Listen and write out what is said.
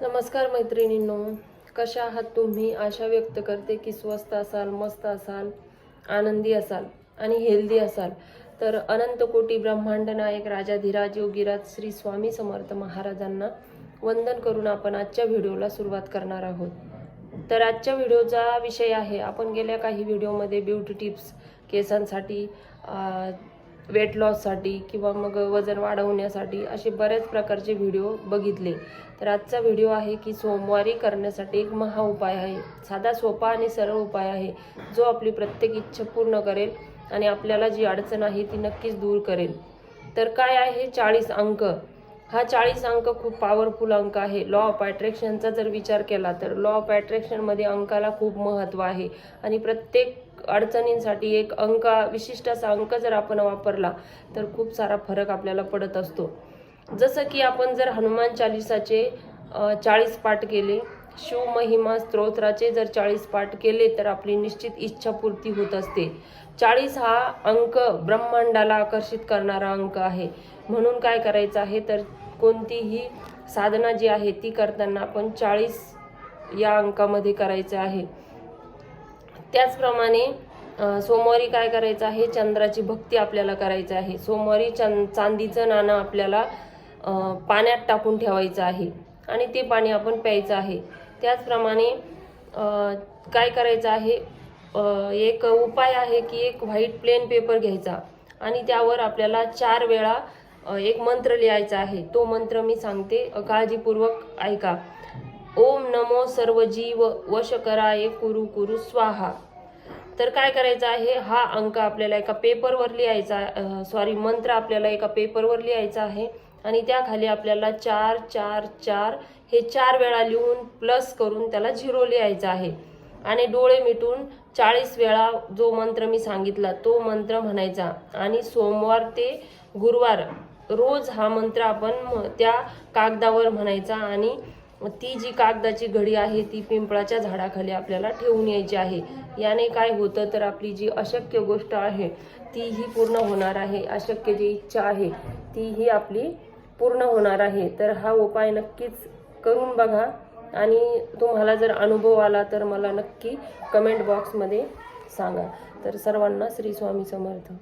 नमस्कार मैत्रिणींनो कशा आहात तुम्ही? आशा व्यक्त करते की स्वस्त असाल मस्त असाल आनंदी असाल आणि हेल्दी असाल. तर अनंत कोटी ब्रह्मांड नायक राजाधिराज योगीराज श्री स्वामी समर्थ महाराजांना वंदन करून आपण आजच्या व्हिडिओला सुरुवात करणार आहोत. तर आजच्या व्हिडिओचा विषय आहे आपण गेल्या काही व्हिडिओमध्ये ब्युटी टिप्स केसांसाठी वेट लॉससाठी किंवा मग वजन वाढवण्यासाठी असे बऱ्याच प्रकारचे व्हिडिओ बघितले. तर आजचा व्हिडिओ आहे की सोमवारी करण्यासाठी एक महा उपाय आहे. साधा सोपा आणि सरळ उपाय आहे. जो आपली प्रत्येक इच्छा पूर्ण करेल आणि आपल्याला जी अडचण आहे ती नक्कीच दूर करेल. तर काय आहे चाळीस अंक? हा चाळीस अंक खूप पॉवरफुल अंक आहे. लॉ ऑफ अट्रॅक्शनचा जर विचार केला तर लॉ ऑफ अट्रॅक्शनमध्ये अंकाला खूप महत्त्व आहे. आणि प्रत्येक अडचणींसाठी एक अंक विशिष्ट असा अंक जर आपण वापरला तर खूप सारा फरक आपल्याला पडत असतो. जसं की आपण जर हनुमान चालिसाचे चाळीस पाठ केले शिव महिमा स्तोत्राचे जर चाळीस पाठ केले तर आपली निश्चित इच्छापूर्ती होत असते. चाळीस हा अंक ब्रह्मांडाला आकर्षित करणारा अंक आहे. म्हणून काय करायचं आहे तर कोणतीही साधना जी आहे ती करताना आपण चाळीस या अंकामध्ये करायचं आहे. त्याचप्रमाणे सोमवारी काय करायचं आहे? चंद्राची भक्ती आपल्याला करायचं आहे. सोमवारी चंद चांदीचं नाणं आपल्याला पाण्यात टाकून ठेवायचं आहे आणि ते पाणी आपण प्यायचं आहे. त्याचप्रमाणे काय करायचं आहे? एक उपाय आहे की एक व्हाईट प्लेन पेपर घ्यायचा आणि त्यावर आपल्याला चार वेळा एक मंत्र लिहायचा आहे. तो मंत्र मी सांगते. काळजीपूर्वक ऐका. ओम नमो सर्व जीव वश कराय कुरु कुरु स्वाहा. तर काय करायचं आहे? हा अंक आपल्याला एका पेपरवर लिहायचा सॉरी मंत्र आपल्याला एका पेपरवर लिहायचा आहे. आणि त्याखाली आपल्याला चार चार चार हे चार वेळा लिहून प्लस करून त्याला झिरो लिहायचा आहे. आणि डोळे मिटून चाळीस वेळा जो मंत्र मी सांगितला तो मंत्र म्हणायचा. आणि सोमवार ते गुरुवार रोज हा मंत्र आपण म- त्या कागदावर म्हणायचा आणि ती जी कागदाची घडी आहे ती पिंपळाच्या झाडाखाली आपल्याला ठेवून यायची आहे. याने काय होतं तर आपली जी अशक्य गोष्ट आहे तीही पूर्ण होणार आहे. अशक्य जी इच्छा आहे तीही आपली पूर्ण होणार आहे. तर हा उपाय नक्कीच करून बघा. आणि तुम्हाला जर अनुभव आला तर मला नक्की कमेंट बॉक्समध्ये सांगा. तर सर्वांना श्री स्वामी समर्थ.